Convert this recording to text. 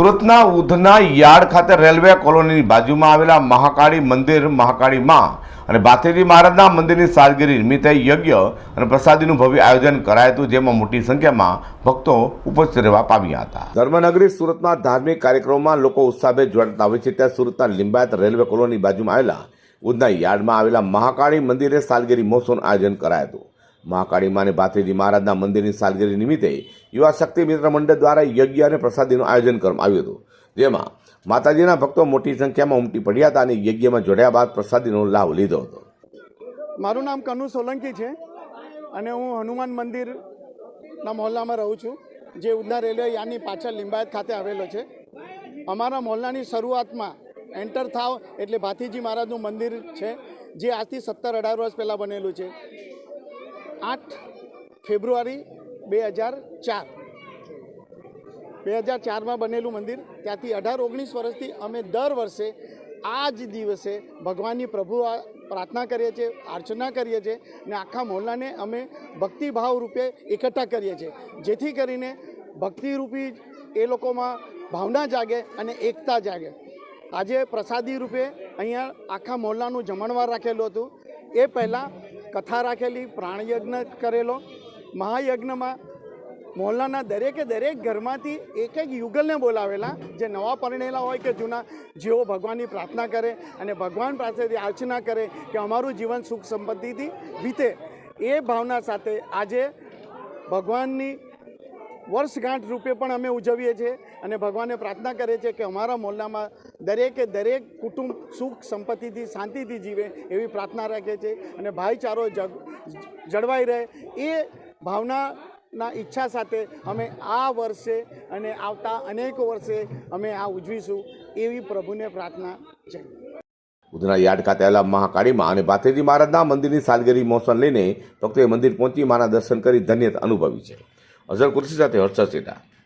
સુરતના ઉધના યાર્ડ ખાતે રેલવે કોલોનીની બાજુમાં આવેલા મહાકાળી મંદિર મહાકાળી માં અને બાથેજી મહારાજના મંદિરની સાલગીરી નિમિત્તે યજ્ઞ અને પ્રસાદીનું ભવ્ય આયોજન કરાયું હતું, જેમાં મોટી સંખ્યામાં ભક્તો ઉપસ્થિત રહેવા પામ્યા હતા. ધર્મનગરી સુરતના ધાર્મિક કાર્યક્રમોમાં લોકો ઉત્સાહભેર જોડાતા હોય છે. ત્યાં સુરતના લિંબાયત રેલવે કોલોની બાજુમાં આવેલા ઉધના યાર્ડમાં આવેલા મહાકાળી મંદિરે સાલગીરી મહોત્સવનું આયોજન કરાયું હતું. મહાકાળી માને ભાથીજી મહારાજના મંદિરની સાલગીરી નિમિત્તે યુવા શક્તિ મિત્ર મંડળ દ્વારા યજ્ઞ અને પ્રસાદીનું આયોજન કરવામાં આવ્યું હતું. જેમાં માતાજીના ભક્તો મોટી સંખ્યામાં ઉમટી પડ્યા હતા અને યજ્ઞમાં જોડ્યા બાદ પ્રસાદીનો લાભ લીધો હતો. મારું નામ કનુ સોલંકી છે અને હું હનુમાન મંદિરના મોહલ્લામાં રહું છું, જે ઉધના રેલવે યાર્ડની પાછળ લિંબાયત ખાતે આવેલો છે. અમારા મોહલ્લાની શરૂઆતમાં એન્ટર થાવ એટલે ભાથીજી મહારાજનું મંદિર છે, જે આજથી સત્તર અઢાર વર્ષ પહેલાં બનેલું છે. આઠ ફેબ્રુઆરી બે હજાર ચાર. બે હજાર ચારમાં બનેલું મંદિર, ત્યાંથી અઢાર ઓગણીસ વર્ષથી અમે દર વર્ષે આ જ દિવસે ભગવાનની પ્રભુ પ્રાર્થના કરીએ છીએ, અર્ચના કરીએ છીએ અને આખા મોહલ્લાને અમે ભક્તિભાવ રૂપે એકઠા કરીએ છીએ. જેથી કરીને ભક્તિરૂપી એ લોકોમાં ભાવના જાગે અને એકતા જાગે. આજે પ્રસાદી રૂપે અહીંયા આખા મોહલ્લાનું જમણવાર રાખેલું હતું. એ પહેલાં કથા રાખેલી, પ્રાણયજ્ઞ કરેલો. મહાયજ્ઞમાં મોહલ્લાના દરેકે દરેક ઘરમાંથી એક એક યુગલને બોલાવેલા, જે નવા પરણેલા હોય કે જૂના, જેઓ ભગવાનની પ્રાર્થના કરે અને ભગવાન પાસેથી અર્ચના કરે કે અમારું જીવન સુખ સંપત્તિથી વીતે. એ ભાવના સાથે આજે ભગવાનની વર્ષગાંઠ રૂપે પણ અમે ઉજવીએ છીએ. અને ભગવાને પ્રાર્થના કરે છે કે અમારા મોહલ્લામાં દરેકે દરેક કુટુંબ સુખ સંપત્તિથી, શાંતિથી જીવે એવી પ્રાર્થના રાખે છે અને ભાઈચારો જળવાઈ રહે. એ ભાવનાના ઈચ્છા સાથે અમે આ વર્ષે અને આવતા અનેક વર્ષે અમે આ ઉજવીશું એવી પ્રભુને પ્રાર્થના. છે ઉધના યાર્ડ ખાતે આવેલા મહાકાળીમાં અને ભાથેજી મહારાજના મંદિરની સાલગીરી મોસન લઈને ભક્તોએ મંદિર પહોંચી માના દર્શન કરી ધન્યતા અનુભવી છે. અઝર કુર્સી સાથે હર્ષદ સેઠા